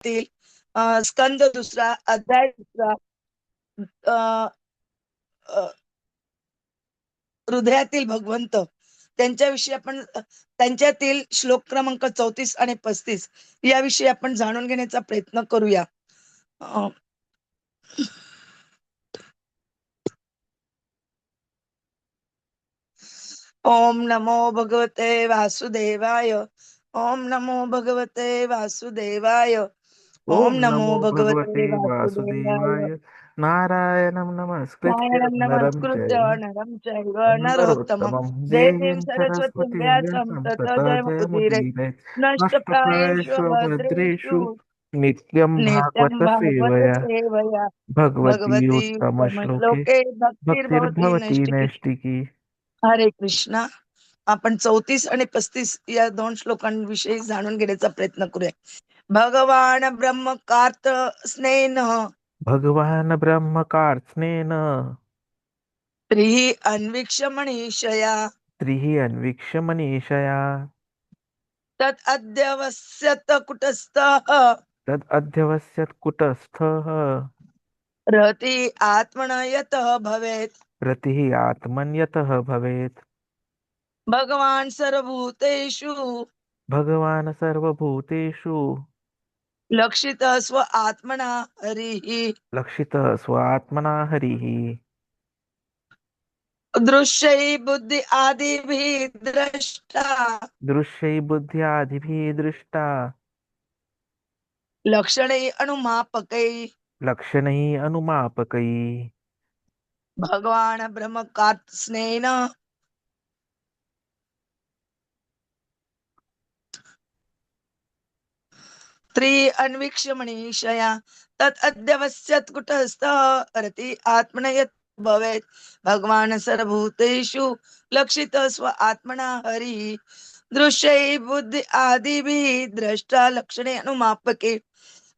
तील स्कंद दुसरा अध्याय दुसरा हृदयातील भगवंत. त्यांच्याविषयी आपण त्यांच्यातील श्लोक क्रमांक चौतीस आणि पस्तीस याविषयी आपण जाणून घेण्याचा प्रयत्न करूया. ओम नमो भगवते वासुदेवाय. ओम नमो भगवते वासुदेवाय. ओम नमो भगवते वासुदेवाय. नारायणं नमस्कृत्य नारायणं नरं नमस्कृत्य चैव नरं चैव नरोत्तमं सरस्वतीं. व्यासं ततो नित्यं भागवत सेवया. भगवती उत्तमश्लोके श्लोके. भक्तिर्भवती नैष्टिकी हरे कृष्णा. आपण चौतीस आणि पस्तीस या दोन श्लोकांविषयी जाणून घेण्याचा प्रयत्न करूया. भगवान ब्रह्म कार्त स्नेन। भगवान ब्रह्मकार्त्स्नेन त्रिः अन्वीक्ष मनीषया। त्रिः अन्वीक्ष्य मनीषया। तत् अद्यवस्यत कुटस्थः। तद् अध्यवस्यत् कुटस्थः। रहति आत्मन यतः भवेत्। रतिः आत्मन्यतः भवेत्। भगवान् सर्वभूतेषु। भगवान् सर्वभूतेषु। लक्षितः स्व आत्मना हरिः। लक्षितः स्वात्मना हरिः। दृश्यै बुद्धि आदिभिः द्रष्टा दृश्यै बुद्ध्यादिभिः दृष्टा। लक्षणै अनुमापकै। लक्षणैः अनुमापकैः। भगवान् ब्रह्मकार्त्स्नेन स्त्री अन्वीक्ष्य मनीषया तत् अद्यवस्यत् कुटस्थः रति आत्मनयत् भवेत्। भगवान् सर्वभूतेषु लक्षितः स्व आत्मना हरि। दृश्यै बुद्धि आदिभिः द्रष्टा लक्षणे अनुमापके।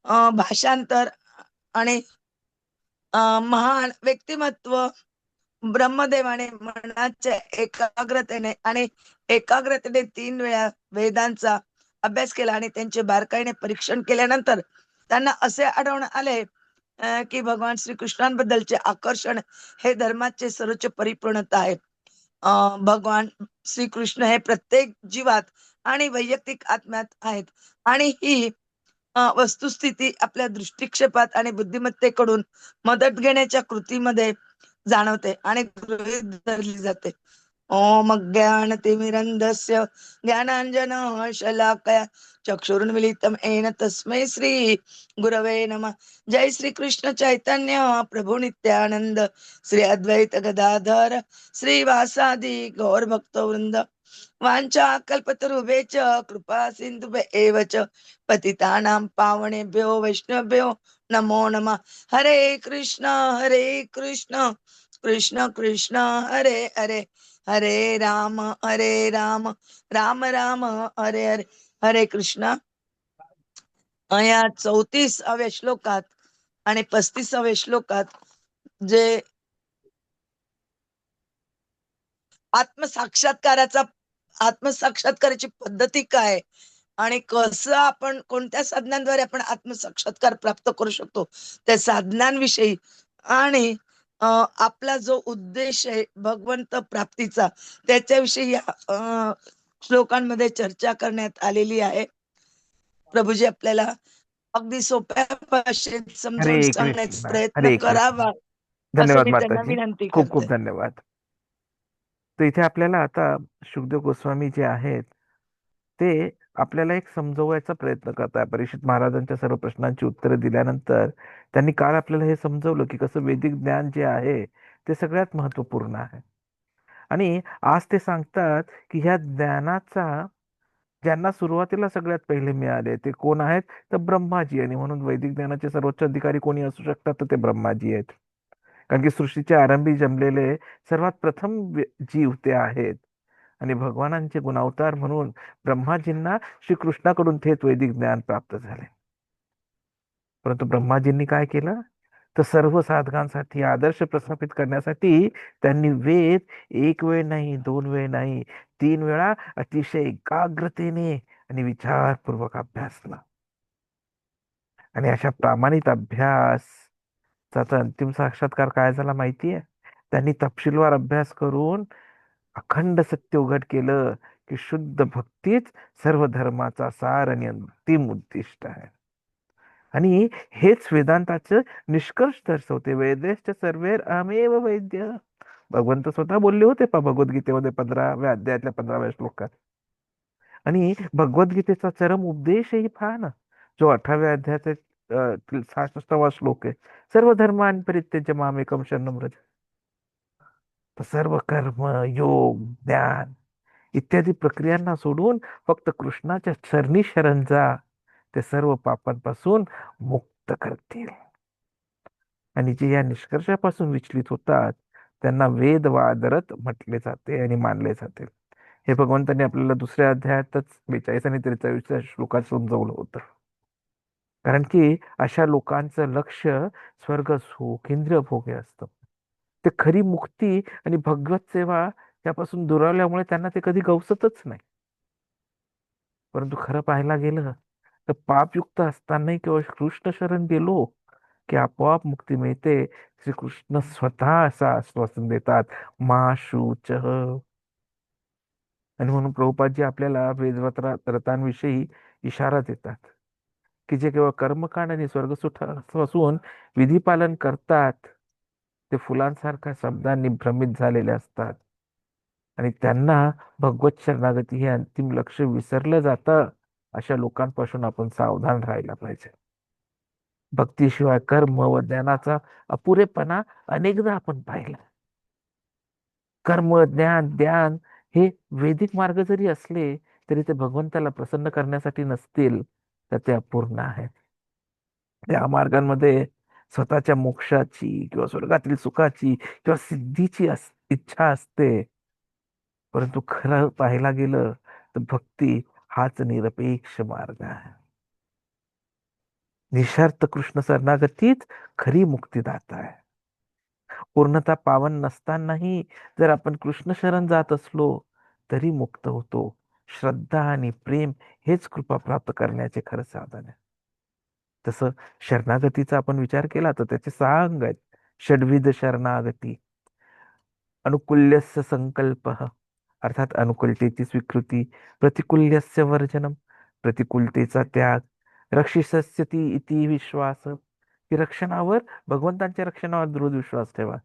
अं, भाषांतर आणि अं, महान व्यक्तिमत्व ब्रह्मदेवाने मनाच्या एकाग्रतेने आणि एकाग्रतेने तीन वेळा वेदांचा अभ्यास केला आणि त्यांचे बारकाईने परीक्षण केल्यानंतर त्यांना असे आढळून आले की भगवान श्रीकृष्णांबद्दलचे आकर्षण हे धर्माचे सर्वोच्च परिपूर्णता आहे. अं, भगवान श्रीकृष्ण हे प्रत्येक जीवात आणि वैयक्तिक आत्म्यात आहेत आणि ही वस्तुस्थिती आपल्या दृष्टिक्षेपात आणि बुद्धिमत्तेकडून मदत घेण्याच्या कृतीमध्ये जाणवते आणि गृहीत धरली जाते. ओम ज्ञानतिमिरन्धस्य ज्ञानाञ्जन शलाकया चक्षुरुन्मिलितं येन तस्मै श्री गुरवे नमः। जय श्री कृष्ण चैतन्य प्रभु नित्यानंद श्री अद्वैत गदाधर श्रीवासादि गौर भक्तवृंद वाञ्छा कल्पतरुभे च कृपा सिन्धुभे एव च। पतितानां पावणेभ्यो वैष्णवेभ्यो नमो नमः। हरे कृष्ण हरे कृष्ण। कृष्ण कृष्ण हरे हरे हरे राम हरे राम राम राम हरे हरे हरे कृष्ण. या चौतीसाव्या श्लोकात आणि पस्तीसाव्या श्लोकात जे आत्मसाक्षात्काराचा आत्मसाक्षात्काराची पद्धती काय आणि कसं आपण कोणत्या साधनांद्वारे आपण आत्मसाक्षात्कार प्राप्त करू शकतो? त्या साधनांविषयी आणि आपला जो उद्देश आहे भगवंत प्राप्तीचा त्याच्याविषयी या श्लोकांमध्ये चर्चा करण्यात आलेली आहे. प्रभूजी आपल्याला अगदी सोप्या भाषेत समजावून हरे सांगण्याचा प्रयत्न करावा. धन्यवाद विनंती खूप खूप धन्यवाद. तर इथे आपल्याला आता शुकदेव गोस्वामी जे आहेत ते आपल्याला एक समजवायचा प्रयत्न करताय. परीक्षित महाराजांच्या सर्व प्रश्नांची उत्तरं दिल्यानंतर त्यांनी काल आपल्याला हे समजवलं की कसं वैदिक ज्ञान जे आहे ते सगळ्यात महत्त्वपूर्ण आहे. आणि आज ते सांगतात की ह्या ज्ञानाचा ज्यांना सुरुवातीला सगळ्यात पहिले मिळाले ते कोण आहेत? तर ब्रह्माजी आणि म्हणून वैदिक ज्ञानाचे सर्वोच्च अधिकारी कोणी असू शकतात? तर ते ब्रह्माजी आहेत. कारण की सृष्टीच्या आरंभी जमलेले सर्वात प्रथम जीव ते आहेत. आणि भगवानांचे गुणावतार म्हणून ब्रह्माजींना श्रीकृष्णाकडून थेट वैदिक ज्ञान प्राप्त झाले. परंतु ब्रह्माजींनी काय केलं? तर सर्व साधकांसाठी आदर्श प्रस्थापित करण्यासाठी त्यांनी वेद एक वेळ नाही दोन वेळ नाही तीन वेळा अतिशय एकाग्रतेने आणि विचारपूर्वक अभ्यासला. आणि अशा प्रामाणिक अभ्यासचा अंतिम साक्षात्कार काय झाला माहितीये? त्यांनी तपशीलवार अभ्यास करून अखंड सत्य उघड केलं की शुद्ध भक्तीच सर्व धर्माचा सार आणि अंतिम उद्दिष्ट आहे. आणि हेच वेदांताचं निष्कर्ष दर्शवते. वेदेश सर्वेर अमेव वैद्य. भगवंत स्वतः बोलले होते पा भगवद्गीतेमध्ये पंधराव्या अध्यायातल्या पंधराव्या श्लोकात. आणि भगवद्गीतेचा चरम उपदेशही पहा ना. जो अठराव्या अध्यायाचा सहासष्टावा श्लोक आहे. सर्व धर्मान परित्यज्य मामेकम शरणम व्रज सर्व कर्म योग ज्ञान इत्यादी प्रक्रियांना सोडून फक्त कृष्णाच्या चरणी शरण जा. ते सर्व पापांपासून मुक्त करतील. आणि जे या निष्कर्षापासून विचलित होतात त्यांना वेद वादरत म्हटले जाते आणि मानले जाते. हे भगवंतांनी आपल्याला दुसऱ्या अध्यायातच बेचाळीस आणि त्रेचाळीसच्या श्लोकात समजवलं होतं. कारण की अशा लोकांचं लक्ष स्वर्ग सुख इंद्रिय भोगे असतं. ते खरी मुक्ती आणि भगवत सेवा त्यापासून दुरावल्यामुळे त्यांना ते कधी गवसतच नाही. परंतु खरं पाहायला गेलं तर पापयुक्त असतानाही केवळ कृष्ण शरण गेलो की आपोआप मुक्ती मिळते. श्रीकृष्ण स्वतः असं आश्वासन देतात माशुच आणि म्हणून प्रभुपादजी आपल्याला वेदवत्रा रथांविषयी इशारा देतात की जे केवळ कर्मकांड आणि स्वर्गसुख असून विधीपालन करतात ते फुलांसारख्या शब्दांनी भ्रमित झालेले असतात. आणि त्यांना भगवत शरणागती हे अंतिम लक्ष विसरलं जातं अशा लोकांपासून आपण सावधान राहायला पाहिजे. भक्तीशिवाय कर्म व ज्ञानाचा अपुरेपणा अनेकदा आपण पाहिला. कर्म ज्ञान ध्यान हे वेदिक मार्ग जरी असले तरी ते भगवंताला प्रसन्न करण्यासाठी नसतील तर ते अपूर्ण आहे त्या मार्गांमध्ये स्वतःच्या मोक्षाची किंवा स्वर्गातील सुखाची किंवा सिद्धीची इच्छा असते. परंतु खरं पाहायला गेलं तर भक्ती हाच निरपेक्ष मार्ग आहे. निशार्थ कृष्ण शरणागतीच खरी मुक्तीदाता आहे. पूर्णता पावन नसतानाही जर आपण कृष्ण शरण जात असलो तरी मुक्त होतो. श्रद्धा आणि प्रेम हेच कृपा प्राप्त करण्याचे खरं साधन आहे. तसं शरणागतीचा आपण विचार केला तर त्याचे सहा अंग आहेत. षडविध शरणागती. अनुकूल्यस्य संकल्प अर्थात अनुकूलतेची स्वीकृती प्रतिकूल्यस्य वर्जनम प्रतिकूलतेचा त्याग रक्षिसस्य ती इति विश्वास. की रक्षणावर भगवंतांच्या रक्षणावर दृढ विश्वास ठेवा.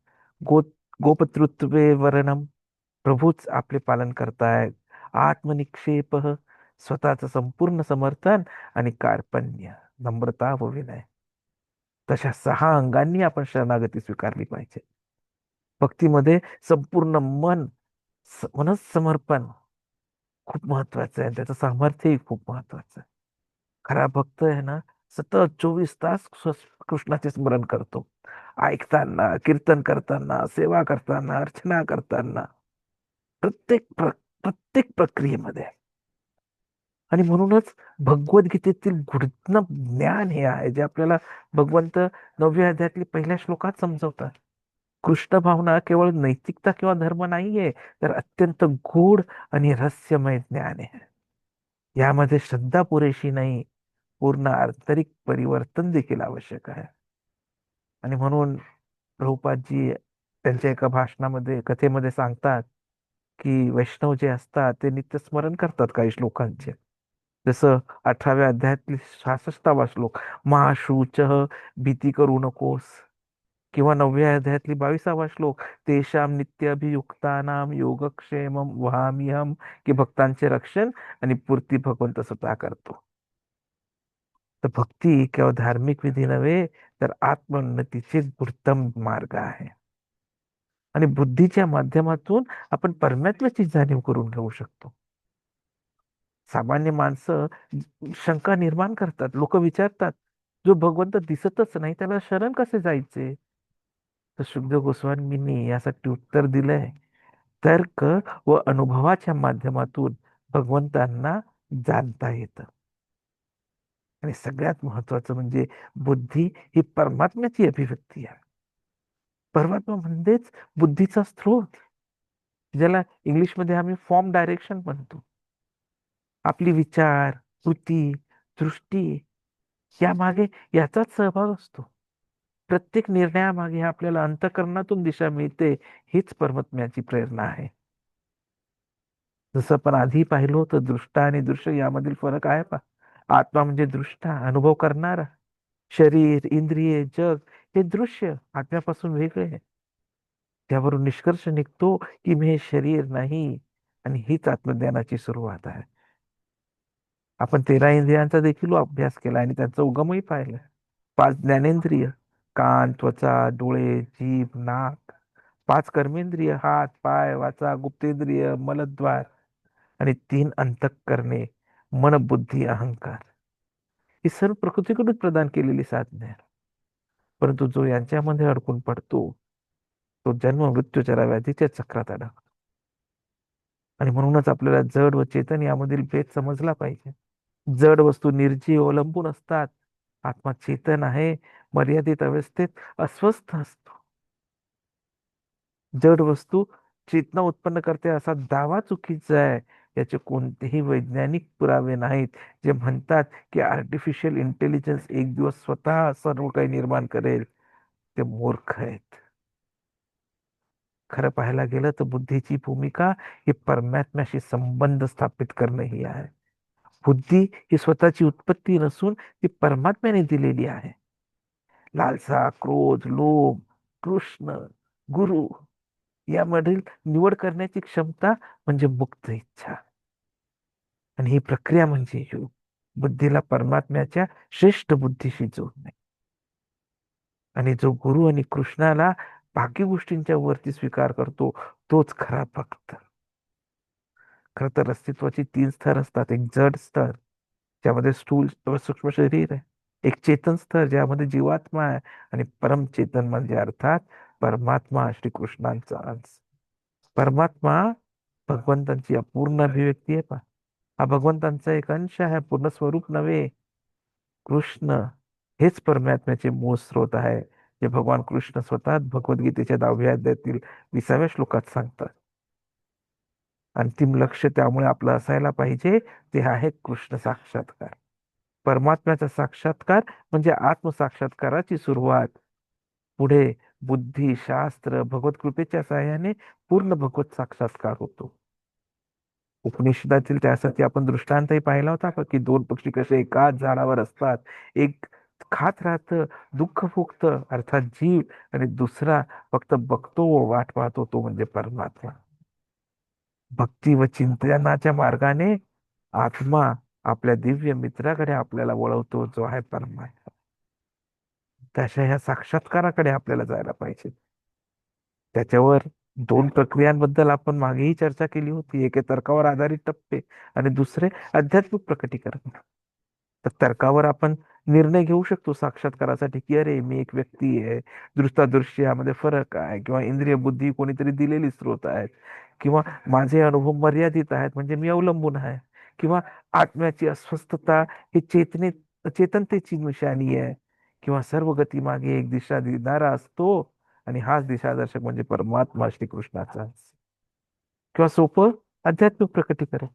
गो गोपतृत्वे वर्णम. प्रभूच आपले पालन करतायत आत्मनिक्षेप स्वतःचं संपूर्ण समर्थन आणि कार्पण्य. नम्रता व विनय. तशा सहा अंगांनी आपण शरणागती स्वीकारली पाहिजे. भक्तीमध्ये संपूर्ण मन मनस समर्पण खूप महत्वाचं आहे. त्याचं सामर्थ्यही खूप महत्वाचं आहे. खरा भक्त आहे ना सतत चोवीस तास कृष्णाचे स्मरण करतो. ऐकताना कीर्तन करताना सेवा करताना अर्चना करताना प्रत्येक प्र प्रत्येक प्रक्रियेमध्ये. आणि म्हणूनच भगवद्गीतेतील गुढ ज्ञान हे आहे जे आपल्याला भगवंत नवव्या अध्यायातली पहिल्या श्लोकात समजवतात. कृष्ण भावना केवळ नैतिकता किंवा धर्म नाहीये तर अत्यंत गूढ आणि रहस्यमय ज्ञान आहे. यामध्ये श्रद्धा पुरेशी नाही पूर्ण आंतरिक परिवर्तन देखील आवश्यक आहे. आणि म्हणून प्रभुपादजी त्यांच्या एका भाषणामध्ये कथेमध्ये सांगतात की वैष्णव जे असतात ते नित्य स्मरण करतात काही श्लोकांचे. जसं अठराव्या अध्यायातली सहासष्टावा श्लोक महाशूच भीती करू नकोस. किंवा नवव्या अध्यायातली बावीसावा श्लोक तेशाम नित्य अभियुक्तानाम योगक्षेम वहामिहम की भक्तांचे रक्षण आणि पूर्ती भगवंत स्वतः करतो. तर भक्ती केवळ धार्मिक विधी नव्हे तर आत्मोन्नतीचे उत्तम मार्ग आहे. आणि बुद्धीच्या माध्यमातून आपण परमात्म्याची जाणीव करून घेऊ शकतो. सामान्य माणसं शंका निर्माण करतात लोक विचारतात जो भगवंत दिसतच नाही त्याला शरण कसे जायचे? तर शुद्ध गोस्वामींनी यासाठी उत्तर दिलंय तर्क व अनुभवाच्या माध्यमातून भगवंतांना जाणता येतं. आणि सगळ्यात महत्वाचं म्हणजे बुद्धी ही परमात्म्याची अभिव्यक्ती आहे. परमात्मा म्हणजेच बुद्धीचा स्रोत ज्याला इंग्लिशमध्ये आम्ही फॉर्म डायरेक्शन म्हणतो. आपली विचार कृती दृष्टी यामागे याचाच सहभाग असतो. प्रत्येक निर्णयामागे आपल्याला अंतकरणातून दिशा मिळते हीच परमात्म्याची प्रेरणा आहे. जसं आपण आधी पाहिलो तर दृष्टा आणि दृश्य यामधील फरक आहे पा आत्मा म्हणजे दृष्टा अनुभव करणारा. शरीर इंद्रिये जग हे दृश्य आत्म्यापासून वेगळे आहे. त्यावरून निष्कर्ष निघतो की मी हे शरीर नाही आणि हीच आत्मज्ञानाची सुरुवात आहे. आपण तेरा इंद्रियांचा देखील अभ्यास केला आणि त्यांचा उगमही पाहिला. पाच ज्ञानेंद्रिय कान त्वचा डोळे जीभ नाक. पाच कर्मेंद्रिय हात पाय वाचा गुप्तेंद्रिय मलद्वार. आणि तीन अंतःकरणे मन बुद्धी अहंकार. ही सर्व प्रकृतीकडून प्रदान केलेली साधने परंतु जो यांच्यामध्ये अडकून पडतो तो जन्म मृत्यूच्या व्याधीच्या चक्रात अडकतो. आणि म्हणूनच आपल्याला जड व चेतन यामधील भेद समजला पाहिजे. जड वस्तू निर्जीव अवलंबून असतात. आत्मा चेतन आहे मर्यादित अवस्थेत अस्वस्थ असतो. जड वस्तू चेतना उत्पन्न करते असा दावा चुकीचा आहे. याचे कोणतेही वैज्ञानिक पुरावे नाहीत जे म्हणतात की आर्टिफिशियल इंटेलिजन्स एक दिवस स्वतः सर्व काही निर्माण करेल. ते मूर्ख आहेत. खरं पाहायला गेलं तर बुद्धीची भूमिका ही परमात्म्याशी संबंध स्थापित करणं ही आहे. बुद्धी ही स्वतःची उत्पत्ती नसून ती परमात्म्याने दिलेली आहे. लालसा क्रोध लोभ कृष्ण गुरु यामधील निवड करण्याची क्षमता म्हणजे मुक्त इच्छा. आणि ही प्रक्रिया म्हणजे योग. बुद्धीला परमात्म्याच्या श्रेष्ठ बुद्धीशी जोडणे. आणि जो गुरु आणि कृष्णाला बाकी गोष्टींच्या वरती स्वीकार करतो तोच खरा भक्त. खरं तर अस्तित्वाची तीन स्तर असतात. एक जड स्तर ज्यामध्ये स्थूल सूक्ष्म शरीर आहे. एक चेतन स्तर ज्यामध्ये जीवात्मा आहे. आणि परम चेतन म्हणजे अर्थात परमात्मा श्रीकृष्णांचा अंश. परमात्मा भगवंतांची अपूर्ण अभिव्यक्ती आहे पा हा भगवंतांचा एक अंश आहे पूर्ण स्वरूप नव्हे. कृष्ण हेच परमात्म्याचे मूळ स्रोत आहे जे भगवान कृष्ण स्वतः भगवद्गीतेच्या दहाव्या अध्यायातील विसाव्या श्लोकात सांगतात. अंतिम लक्ष त्यामुळे आपलं असायला पाहिजे ते आहे कृष्ण साक्षात्कार. परमात्म्याचा साक्षात्कार म्हणजे आत्मसाक्षात्काराची सुरुवात. पुढे बुद्धी शास्त्र भगवत कृपेच्या सहाय्याने पूर्ण भगवत साक्षात्कार होतो. उपनिषदातील त्यासाठी आपण दृष्टांतही पाहिला होता का की दोन पक्षी कसे एकाच झाडावर असतात एक खात राहत दुःख भोगत अर्थात जीव आणि दुसरा फक्त बघतो व वाट पाहतो तो म्हणजे परमात्मा. भक्ती व चिंतनाच्या मार्गाने आत्मा आपल्या दिव्य मित्राकडे आपल्याला वळवतो जो आहे परमात्मा. तशा ह्या साक्षात्काराकडे आपल्याला जायला पाहिजे. त्याच्यावर दोन प्रक्रियांबद्दल आपण मागेही चर्चा केली होती. एके तर्कावर आधारित टप्पे आणि दुसरे आध्यात्मिक प्रकटीकरण. तर तर्कावर आपण निर्णय घेऊ शकतो साक्षात्कारासाठी की अरे मी एक व्यक्ती आहे. दृष्टादृश्य यामध्ये फरक आहे किंवा इंद्रिय बुद्धी कोणीतरी दिलेली स्रोत आहेत किंवा माझे अनुभव मर्यादित आहेत म्हणजे मी अवलंबून आहे किंवा आत्म्याची अस्वस्थता ही चेतने चेतनतेची निशाणी आहे किंवा सर्व गती मागे एक दिशा देणारा असतो आणि हाच दिशादर्शक म्हणजे परमात्मा श्रीकृष्णाचा. किंवा सोपं आध्यात्मिक प्रकटीकरण.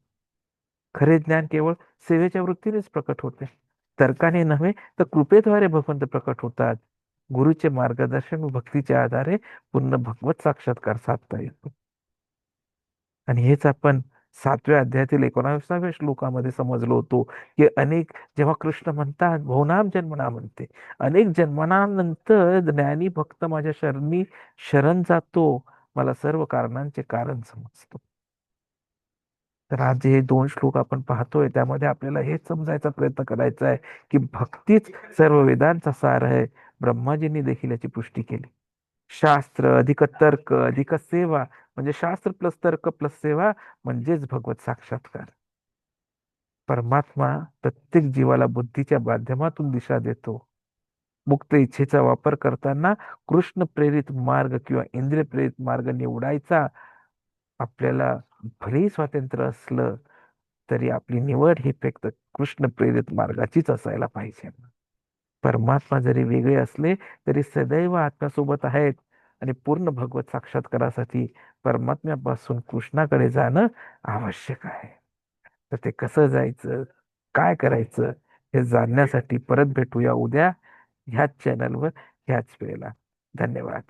खरे ज्ञान केवळ सेवेच्या वृत्तीनेच प्रकट होते. तर्काने नव्हे तर कृपेद्वारे भगवंत प्रकट होतात. गुरुचे मार्गदर्शन व भक्तीच्या आधारे पूर्ण भगवत साक्षात्कार साधता येतो. आणि हेच आपण सातव्या अध्यायातील एकोणाविसाव्या श्लोकामध्ये समजलो होतो की अनेक जेव्हा कृष्ण म्हणतात भवनाम जन्मना म्हणते. अनेक जन्मनानंतर ज्ञानी भक्त माझ्या शरणी शरण जातो. मला सर्व कारणांचे कारण समजतो. तर आज हे दोन श्लोक आपण पाहतोय त्यामध्ये आपल्याला हेच समजायचा प्रयत्न करायचा आहे की भक्तीच सर्व वेदांचा सार आहे. ब्रह्माजींनी देखील याची पुष्टी केली. शास्त्र अधिक तर्क अधिक सेवा म्हणजे शास्त्र प्लस तर्क प्लस सेवा म्हणजेच भगवत साक्षात्कार. परमात्मा प्रत्येक जीवाला बुद्धीच्या माध्यमातून दिशा देतो. मुक्त इच्छेचा वापर करताना कृष्ण प्रेरित मार्ग किंवा इंद्रिय प्रेरित मार्ग निवडायचा. आपल्याला भलेही स्वातंत्र्य असलं तरी आपली निवड ही फक्त कृष्ण प्रेरित मार्गाचीच असायला पाहिजे. परमात्मा जरी वेगळे असले तरी सदैव आत्म्यासोबत आहेत आणि पूर्ण भगवत साक्षात्कारासाठी परमात्म्यापासून कृष्णाकडे जाणं आवश्यक आहे. तर ते कसं जायचं काय करायचं हे जाणण्यासाठी परत भेटूया उद्या ह्याच चॅनलवर ह्याच वेळेला. धन्यवाद.